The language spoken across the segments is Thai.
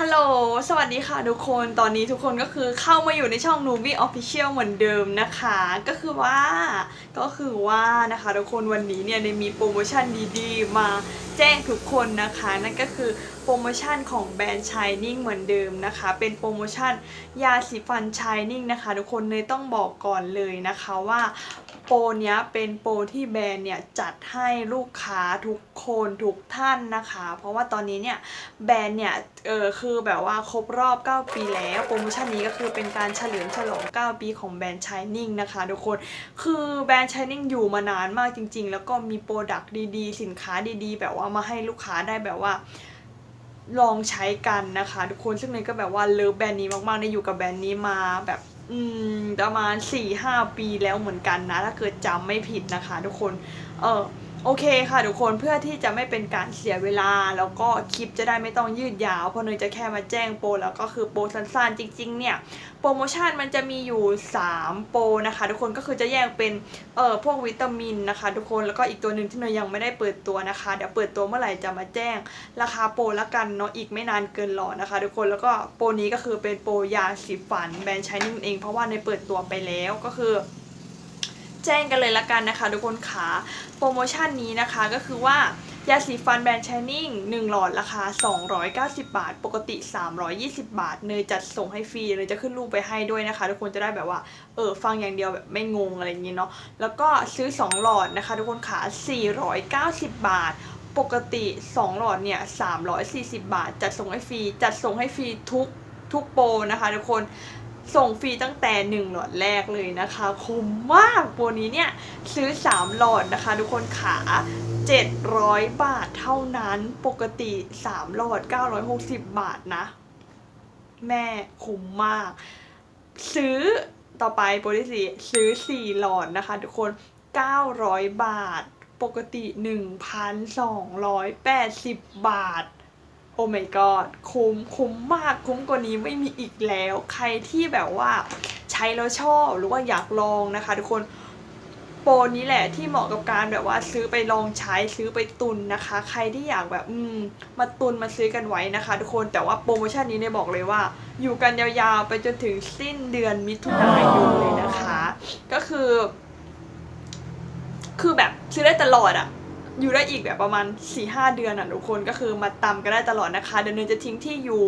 ฮัลโหล สวัสดีค่ะทุกคน ตอนนี้ทุกคนก็คือเข้ามาอยู่ในช่อง n u b i Official เหมือนเดิมนะคะ ก็คือว่า ก็คือว่านะคะทุกคนวันนี้เนี่ยได้มีโปรโมชั่นดีๆ มาแจ้งทุกคนนะคะ นั่นก็คือโปรโมชั่นของแบรนด์ Shining เหมือนเดิมนะคะ เป็นโปรโมชั่นยาสีฟัน Shining นะคะ ทุกคนเลยต้องบอกก่อนเลยนะคะว่าโปรเนี้ยเป็นโปรที่แบรนด์เนี่ยจัดให้ลูกค้าทุกคนทุกท่านนะคะ เพราะว่าตอนนี้เนี่ยแบรนด์เนี่ยเออคือือแบบว่าครบรอบ 9 ปีแล้วโปรโมชั่นนี้ก็คือเป็นการเฉลิมฉลอง 9 ปีของแบรนด์ Shining นะคะทุกคน คือแบรนด์ Shining อยู่มานานมากจริง ๆ แล้วก็มีโปรดักต์ดีๆ สินค้าดีๆ แบบว่ามาให้ลูกค้าได้แบบว่าลองใช้กันนะคะทุกคนซึ่งเนยก็แบบว่าเลิฟแบรนด์นี้มากๆในยอยู่กับแบรนด์นี้มาแบบอืมประมาณ4-5 ปีแล้วเหมือนกันนะ ถ้าเกิดจำไม่ผิดนะคะทุกคน เออ โอเคค่ะทุกคนเพื่อที่จะไม่เป็นการเสียเวลา แล้วก็คลิปจะได้ไม่ต้องยืดยาว เพราะเนยจะแค่มาแจ้งโปรแล้วก็คือโปรสั้นๆจริงๆเนี่ยโปรโมชั่นมันจะมีอยู่ 3 โปรนะคะ ทุกคนก็คือจะแยกเป็นเอ่อพวกวิตามินนะคะ ทุกคนแล้วก็อีกตัวหนึ่งที่เนยยังไม่ได้เปิดตัวนะคะ เดี๋ยวเปิดตัวเมื่อไหร่จะมาแจ้งราคาโปรละกันเนาะอีกไม่นานเกินรอนะคะ ทุกคนแล้วก็โปรนี้ก็คือเป็นโปรยาสีฟันแบรนด์ชายนิ่งเอง เพราะว่าในเปิดตัวไปแล้วก็คือ แจ้งกันเลยละกันนะคะ ทุกคนขาโปรโมชั่นนี้นะคะก็คือว่ายาสีฟันแบรนด์ชายนิ่ง1หลอดราคา 290 บาท ปกติ 320 บาท เนยจัดส่งให้ฟรีเนยจะขึ้นรูปไปให้ด้วยนะคะ ทุกคนจะได้แบบว่า เออ ฟังอย่างเดียวแบบไม่งงอะไรอย่างงี้เนาะ แล้วก็ซื้อ 2 หลอดนะคะ ทุกคนขา490 บาท ปกติ 2 หลอดเนี่ย 340 บาท จัดส่งให้ฟรี จัดส่งให้ฟรีทุกทุกโปรนะคะ ทุกคน ส่งฟรีตั้งแต่ 1 หลอดแรกเลยนะคะ คุ้มมากโปรนี้เนี่ยซื้อ 3 หลอดนะคะ ทุกคนขา700 บาทเท่านั้นปกติ 3 หลอด 960 บาทนะ แม่คุ้มมาก ซื้อต่อไปโปรที่สี่ซื้อ 4 หลอดนะคะ ทุกคน 900 บาท ปกติ 1,280 บาท โอ้ my god คุ้มคุ้มมากคุ้มกว่านี้ไม่มีอีกแล้ว ใครที่แบบว่าใช้แล้วชอบหรือว่าอยากลองนะคะ ทุกคนโปรนี้แหละที่เหมาะกับการแบบว่าซื้อไปลองใช้ซื้อไปตุนนะคะ ใครที่อยากแบบอืมมาตุนมาซื้อกันไว้นะคะ ทุกคนแต่ว่าโปรโมชั่นนี้เนี่ยบอกเลยว่า อยู่กันยาวๆไปจนถึงสิ้นเดือนมิถุนายนเลยนะคะ ก็คือ คือแบบซื้อได้ตลอดอะ อยู่ได้อีกแบบประมาณ4-5เดือนอะทุกคนก็คือมาตามกันได้ตลอดนะคะ เดี๋ยวเนยจะทิ้งที่อยู่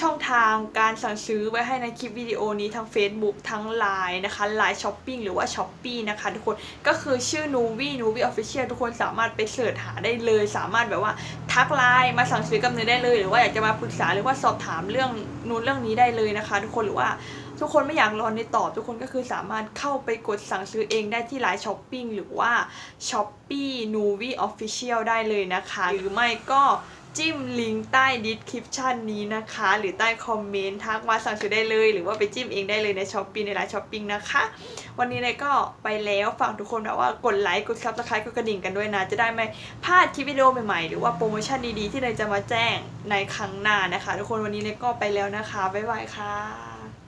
ช่องทางการสั่งซื้อไว้ให้ในคลิปวิดีโอนี้ทั้ง Facebook ทั้ง Line นะคะ Line Shopping หรือว่า s h o p e e นะคะทุกคนก็คือชื่อ n u v i n u v i Official ทุกคนสามารถไปเสิร์ชหาได้เลย สามารถแบบว่าทักไลน์มาสั่งซื้อกับเนยได้เลย หรือว่าอยากจะมาปรึกษาหรือว่าสอบถามเรื่องนู้นเรื่องนี้ได้เลยนะคะ ทุกคนหรือว่าทุกคนไม่อยากรอในตอบ ทุกคนก็คือสามารถเข้าไปกดสั่งซื้อเองได้ที่ไลน์ช้อปปิ้งหรือว่า s h o p e e n u v i Official ได้เลยนะคะ หรือไม่ก็ จิ้มลิงก์ใต้ดิสคริปชันนี้นะคะ หรือใต้คอมเมนต์ทักมาสั่งซื้อได้เลย หรือว่าไปจิ้มเองได้เลยในช้อปปี้ในร้านช้อปปิ้งนะคะ วันนี้เลยก็ไปแล้วฝากทุกคนแบบว่ากดไลค์กดซับสไครต์กดกระดิ่งกันด้วยนะ จะได้ไม่พลาดคลิปวิดีโอใหม่ๆ หรือว่าโปรโมชั่นดีๆ ที่เลยจะมาแจ้งในครั้งหน้านะคะ ทุกคนวันนี้เลยก็ไปแล้วนะคะบ๊ายบายค่ะ